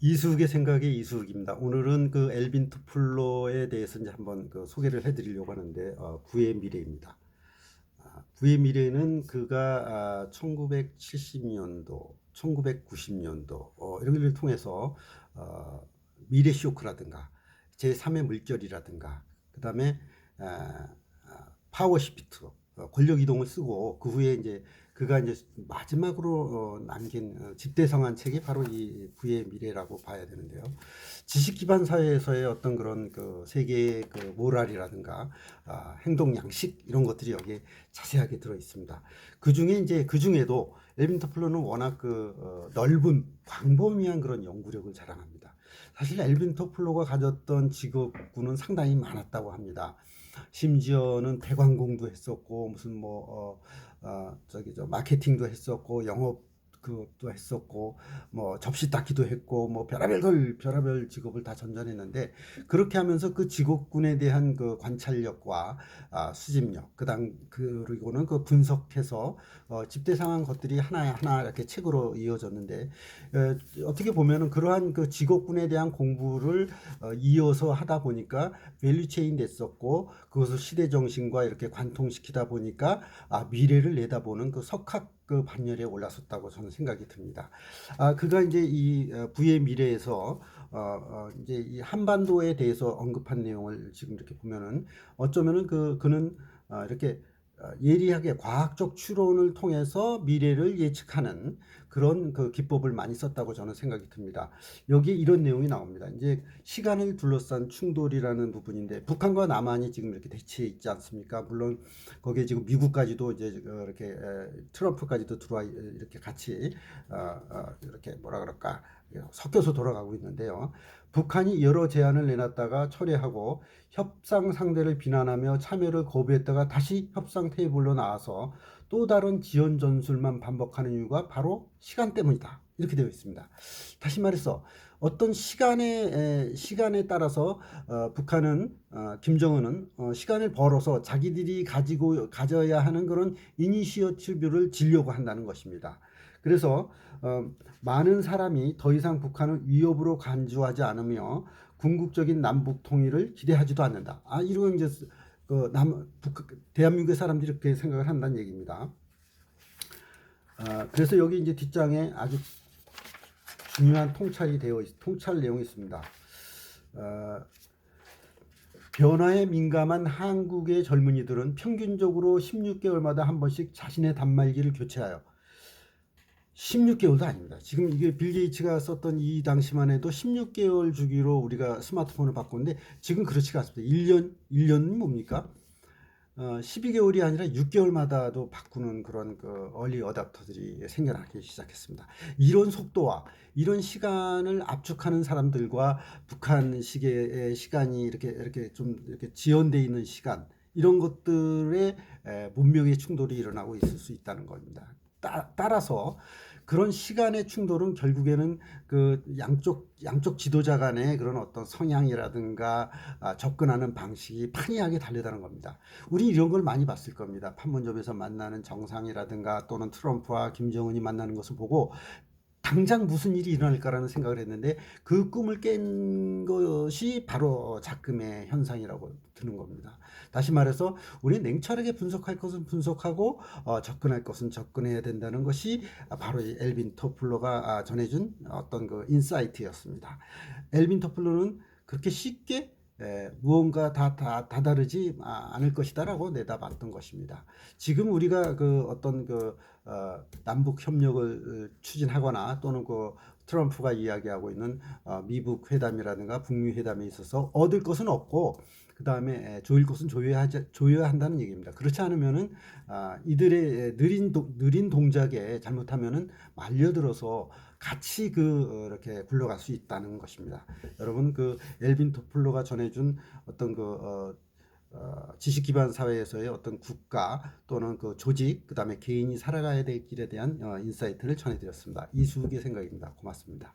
이수욱의 생각의 이수욱입니다. 오늘은 그 엘빈 투플로에 대해서 이제 한번 그 소개를 해드리려고 하는데 어, 구의 미래입니다. 아, 구의 미래는 그가 아, 1970년도, 1990년도 어, 이런 걸 통해서 어, 미래 쇼크라든가 제3의 물결이라든가 그 다음에 아, 아, 파워 시프트 어, 권력 이동을 쓰고 그 후에 이제 그가 이제 마지막으로 어, 남긴 어, 집대성한 책이 바로 이 부의 미래라고 봐야 되는데요. 지식 기반 사회에서의 어떤 그런 그 세계의 그 모랄이라든가 아, 행동 양식 이런 것들이 여기에 자세하게 들어 있습니다. 그 중에 이제 그 중에도 엘빈 터플러는 워낙 그 어, 넓은 광범위한 그런 연구력을 자랑합니다. 사실 엘빈 토플로가 가졌던 직업군은 상당히 많았다고 합니다. 심지어는 대관공도 했었고 무슨 뭐 어, 어, 저기 저 마케팅도 했었고 영업 그것도 했었고 뭐 접시 닦기도 했고 뭐 별의별 걸 별의별 직업을 다 전전했는데 그렇게 하면서 그 직업군에 대한 그 관찰력과 아, 수집력 그다음 그리고는 그 분석해서 어, 집대 상한 것들이 하나 하나 이렇게 책으로 이어졌는데 에, 어떻게 보면은 그러한 그 직업군에 대한 공부를 어, 이어서 하다 보니까 밸류체인 됐었고 그것을 시대 정신과 이렇게 관통시키다 보니까 아, 미래를 내다보는 그 석학 그 반열에 올라섰다고 저는 생각이 듭니다. 아, 그가 이제 이 어, 부의 미래에서 어, 어, 이제 이 한반도에 대해서 언급한 내용을 지금 이렇게 보면은 어쩌면은 그 그는 어, 이렇게 어, 예리하게 과학적 추론을 통해서 미래를 예측하는 그런 그 기법을 많이 썼다고 저는 생각이 듭니다. 여기 이런 내용이 나옵니다. 이제 시간을 둘러싼 충돌이라는 부분인데 북한과 남한이 지금 이렇게 대치해 있지 않습니까? 물론 거기에 지금 미국까지도 이제 이렇게 트럼프까지도 들어와 이렇게 같이 어, 어, 이렇게 뭐라 그럴까 섞여서 돌아가고 있는데요. 북한이 여러 제안을 내놨다가 철회하고 협상 상대를 비난하며 참여를 거부했다가 다시 협상 테이블로 나와서 또 다른 지연 전술만 반복하는 이유가 바로 시간 때문이다. 이렇게 되어 있습니다. 다시 말해서 어떤 시간에 시간에 따라서 어, 북한은 어, 김정은은 어, 시간을 벌어서 자기들이 가지고 가져야 하는 그런 이니시어티브를 지려고 한다는 것입니다. 그래서 어, 많은 사람이 더 이상 북한을 위협으로 간주하지 않으며 궁극적인 남북 통일을 기대하지도 않는다. 아 이런 이제 그 남, 북, 대한민국의 사람들이 이렇게 생각을 한다는 얘기입니다. 아, 그래서 여기 이제 뒷장에 아주 중요한 통찰이 되어 있, 통찰 내용이 있습니다. 어, 변화에 민감한 한국의 젊은이들은 평균적으로 16개월마다 한 번씩 자신의 단말기를 교체하여 16개월도 아닙니다. 지금 이게 빌 게이츠가 썼던 이 당시만 해도 16개월 주기로 우리가 스마트폰을 바꿨는데 지금 그렇지가 않습니다. 1년, 1년은 뭡니까? 어, 12개월이 아니라 6개월마다도 바꾸는 그런 그 얼리 어답터들이 생겨나기 시작했습니다. 이런 속도와 이런 시간을 압축하는 사람들과 북한식의 시간이 이렇게 이렇게 좀 이렇게 지연돼 있는 시간 이런 것들의 문명의 충돌이 일어나고 있을 수 있다는 겁니다. 따, 따라서 그런 시간의 충돌은 결국에는 그 양쪽 양쪽 지도자 간의 그런 어떤 성향이라든가 아, 접근하는 방식이 판이하게 다르다는 겁니다. 우리 이런 걸 많이 봤을 겁니다. 판문점에서 만나는 정상이라든가 또는 트럼프와 김정은이 만나는 것을 보고 당장 무슨 일이 일어날까라는 생각을 했는데 그 꿈을 깬 것이 바로 작금의 현상이라고 드는 겁니다. 다시 말해서 우리 냉철하게 분석할 것은 분석하고 어, 접근할 것은 접근해야 된다는 것이 바로 엘빈 토플러가 아, 전해준 어떤 그 인사이트였습니다. 엘빈 토플러는 그렇게 쉽게 에, 무언가 다, 다, 다 다르지 않을 것이다라고 내다봤던 것입니다. 지금 우리가 그 어떤 그 어, 남북 협력을 추진하거나 또는 그 트럼프가 이야기하고 있는 어, 미북 회담이라든가 북미 회담에 있어서 얻을 것은 없고 그 다음에 조일 것은 조여야 조여야 한다는 얘기입니다. 그렇지 않으면은 아, 이들의 느린 도, 느린 동작에 잘못하면은 말려들어서 같이 그 어, 이렇게 굴러갈 수 있다는 것입니다. 여러분 그 엘빈 토플로가 전해준 어떤 그 어, 어, 지식 기반 사회에서의 어떤 국가 또는 그 조직 그다음에 개인이 살아가야 될 길에 대한 어, 인사이트를 전해드렸습니다. 이수욱의 생각입니다. 고맙습니다.